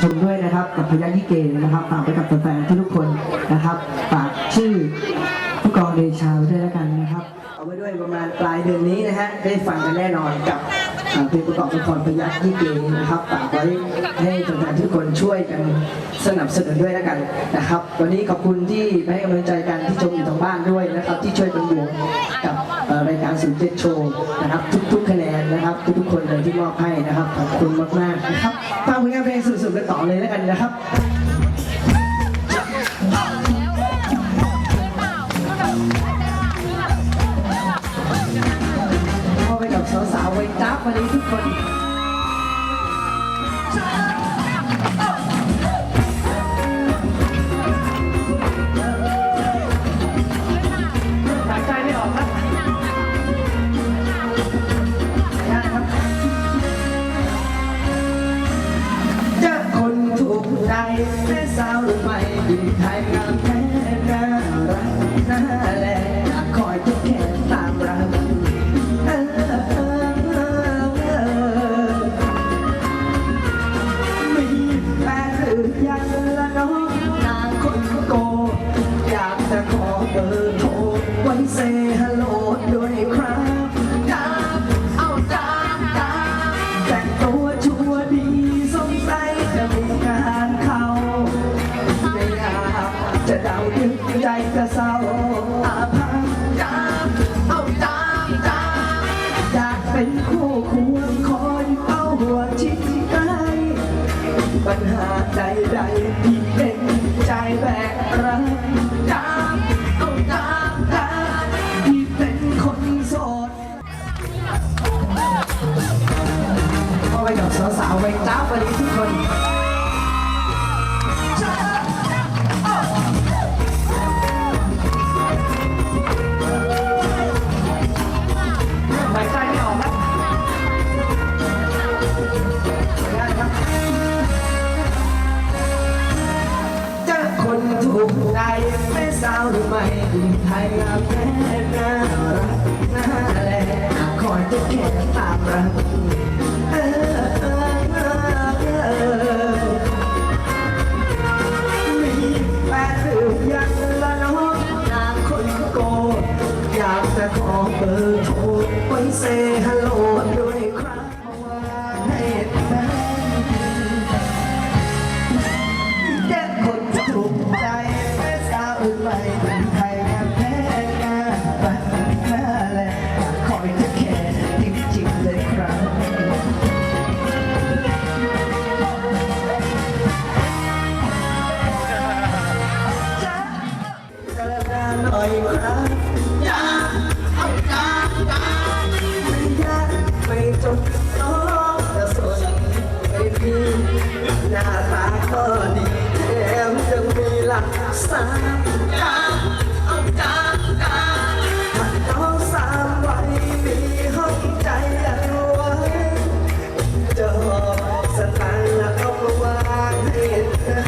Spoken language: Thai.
ชมด้วยนะครับกับพยัญชนะเกนะครับฝากไปกับแฟนๆทุกคนนะครับฝากชื่อผู้กองเดชาด้วยแล้วกันนะครับ เอาไว้ด้วยประมาณปลายเดือนนี้นะฮะได้ฟังกันแน่นอนกับเพลงประกอบละครพยัญชนะเกนะครับฝากไว้ให้แฟนๆทุกคนช่วยกันสนับสนุนด้วยแล้วกันนะครับ วันนี้ขอบคุณที่มาให้กำลังใจกันที่ชมอยู่ทางบ้านด้วยนะครับ ที่ช่วยเป็นบวกกับรายการสุดเจ็ดโชว์นะครับ ทุกๆคะแนน นะครับ ทุกๆคนเลยที่มอบให้นะครับขอบคุณมากๆนะครับฟังผลงานเพลงสุดๆกันต่อเลยแล้วกันนะครับพอไปกับสาวๆไว้จ้าวันนี้ทุกคน ไม่ยิงไทยงามแท้น่ารักน่าแลคอยทุกแขนตามรักเออเออเออเออมีแฟนหรือยังละน้องนางคนโกอยากจะขอเบอร์ หาใดที่เป็นใจแบกรักจามเองตามตามที่เป็นคนโสดเข้าไปกับสาวๆไปจ้าวันนี้ทุกคน ถูกใจแม่สาวหรือไม่ดีไทยงามแท้น่ารักน่าแลคอยจะแค่ตามรักเออเออเออเออมีแฟนหรือยังละน้องนางคนโกอยากจะขอเบอร์โทรไว้เซฮัล สามกาเอากากาถ้าน้องสามไว้มีห้องใจอาไว้อสตางค์แล้วเอามาวางให้เธน